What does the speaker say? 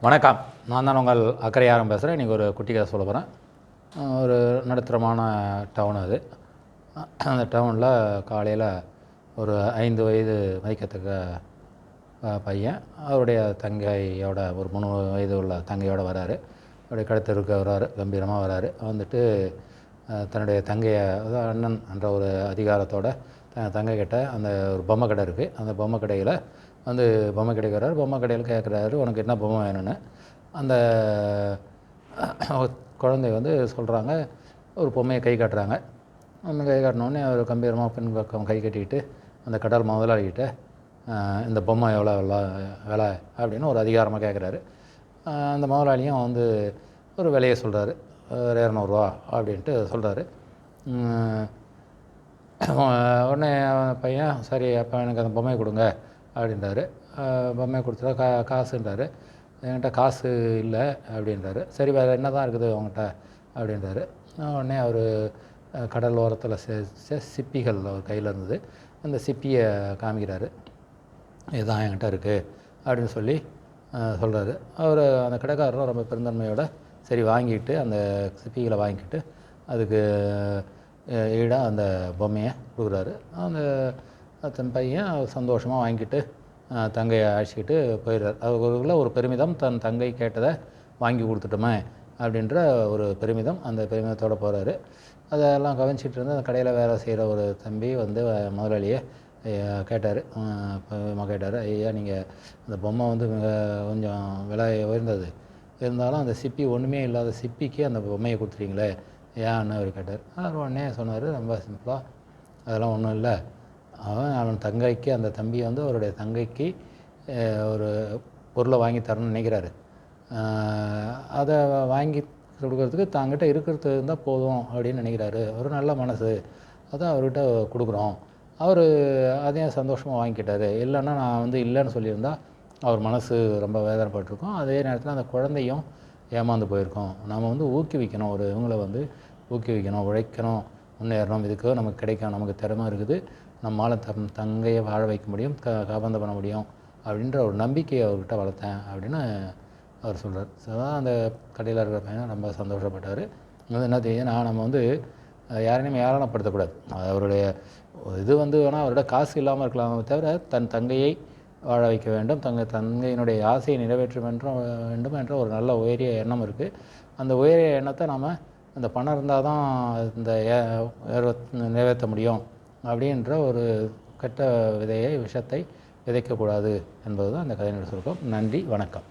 வணக்கம். நான் தான் உங்கள் அக்கறையாரம் பேசுகிறேன் இன்றைக்கி ஒரு குட்டி கதை சொல்ல போகிறேன் ஒரு நடுத்தரமான டவுன் அது. அந்த டவுனில் காலையில் ஒரு ஐந்து வயது மதிக்கத்தக்க பையன். அவருடைய தங்கையோட ஒரு மூணு வயது உள்ள தங்கையோட வராரு. அவருடைய கடத்தருக்கு வராரு. கம்பீரமாக வராரு. வந்துட்டு தன்னுடைய தங்கையை அண்ணன் என்ற ஒரு அதிகாரத்தோட தன் அந்த ஒரு பொம்மை கடை இருக்குது அந்த பொம்மை கடையில் வந்து பொம்மை கிடைக்கிறாரு பொம்மை கடையில் கேட்குறாரு உனக்கு என்ன பொம்மை வேணும்னு? அந்த குழந்தை வந்து சொல்கிறாங்க ஒரு பொம்மையை கை காட்டுறாங்க. அந்த கை காட்டினோடனே அவர் கம்பீரமாக பெண் பக்கம் கை கட்டிக்கிட்டு அந்த கடல் முதலாளிகிட்ட இந்த பொம்மை எவ்வளோ விலை விலை? அப்படின்னு ஒரு அதிகாரமாக கேட்குறாரு அந்த முதலாளியும் வந்து ஒரு விலையை சொல்கிறாரு ஒரு இரநூறுவா அப்படின்ட்டு சொல்கிறாரு உடனே பையன் சரி அப்போ எனக்கு அந்த பொம்மையை கொடுங்க. அப்படின்றாரு. பொம்மையை கொடுத்துட்டா கா காசுன்றாரு. என்கிட்ட காசு இல்லை அப்படின்றாரு. சரி வேறு என்ன தான் இருக்குது அவங்ககிட்ட அப்படின்றாரு. உடனே அவர் கடல் ஓரத்தில் செ சிப்பிகள் அவர் கையில் இருந்தது. அந்த சிப்பியை காமிக்கிறாரு. இதுதான் என்கிட்ட இருக்குது அப்படின்னு சொல்லி சொல்கிறாரு அவர் அந்த கடைக்காரரும் ரொம்ப பெருந்தன்மையோட சரி வாங்கிட்டு அந்த சிப்பிகளை வாங்கிக்கிட்டு அதுக்கு ஈடாக அந்த பொம்மையை கொடுக்குறாரு. அந்த தன் பையன் சந்தோஷமாக வாங்கிட்டு தங்கையை அழைச்சிக்கிட்டு போயிடுறார். அவருக்குள்ள ஒரு பெருமிதம் தன் தங்கை கேட்டதை வாங்கி கொடுத்துட்டோமே அப்படின்ற ஒரு பெருமிதம் அந்த பெருமிதத்தோடு போகிறாரு அதெல்லாம் கவனிச்சிட்டு இருந்து அந்த கடையில் வேலை செய்கிற ஒரு தம்பி வந்து முதலாளியை கேட்டார். கேட்டார் ஐயா நீங்கள் அந்த பொம்மை வந்து மிக கொஞ்சம் விலை உயர்ந்தது. இருந்தாலும் அந்த சிப்பி ஒன்றுமே இல்லாத சிப்பிக்கு அந்த பொம்மையை கொடுத்துட்டீங்களே ஏன்னு அவர் கேட்டார். அவர் உடனே சொன்னார் ரொம்ப சிம்பிளாக அதெல்லாம் ஒன்றும் இல்லை. அவன் அவன் தங்கைக்கு அந்த தம்பி வந்து அவருடைய தங்கைக்கு ஒரு பொருளை வாங்கி தரணும்னு நினைக்கிறாரு. அதை வாங்கி கொடுக்கறதுக்கு தாங்கிட்ட இருக்கிறது இருந்தால் போதும் அப்படின்னு நினைக்கிறாரு. ஒரு நல்ல மனசு. அதான் அவர்கிட்ட கொடுக்குறோம். அவர் அதையும் சந்தோஷமாக வாங்கிக்கிட்டாரு. இல்லைன்னா நான் வந்து இல்லைன்னு சொல்லியிருந்தா அவர் மனசு ரொம்ப வேதனைப்பட்டிருக்கும். அதே நேரத்தில் அந்த குழந்தையும் ஏமாந்து போயிருக்கோம். நம்ம வந்து ஊக்குவிக்கணும். ஒரு இவங்களை வந்து ஊக்குவிக்கணும் உழைக்கணும் முன்னேறணும். இதுக்கு நமக்கு கிடைக்கும் நமக்கு திறமை இருக்குது. நம்மளால் தம் தங்கையை வாழ வைக்க முடியும் க காபந்தம் பண்ண முடியும் அப்படின்ற ஒரு நம்பிக்கையை அவர்கிட்ட வளர்த்தேன் அப்படின்னு அவர் சொல்கிறார் ஸோ தான் அந்த கடையில் இருக்கிற பையன் ரொம்ப சந்தோஷப்பட்டார். வந்து என்ன தெரியுதுன்னா நம்ம வந்து யாரையுமே ஏளனப்படுத்தக்கூடாது அவருடைய இது வந்து வேணால் அவரோட காசு இல்லாமல் இருக்கலாமே. தவிர தன் தங்கையை வாழ வைக்க வேண்டும். தங்க தங்கையினுடைய ஆசையை நிறைவேற்ற வேண்டும் வேண்டும் என்ற ஒரு நல்ல உயரிய எண்ணம் இருக்குது அந்த உயரிய எண்ணத்தை நாம் அந்த பணம் இருந்தால் தான் இந்த ஏ- நிறைவேற்ற முடியும். அப்படின்ற ஒரு கெட்ட விதையை விஷத்தை விதைக்கக்கூடாது என்பது தான் அந்த கதையினுடைய சுருக்கம். நன்றி வணக்கம்.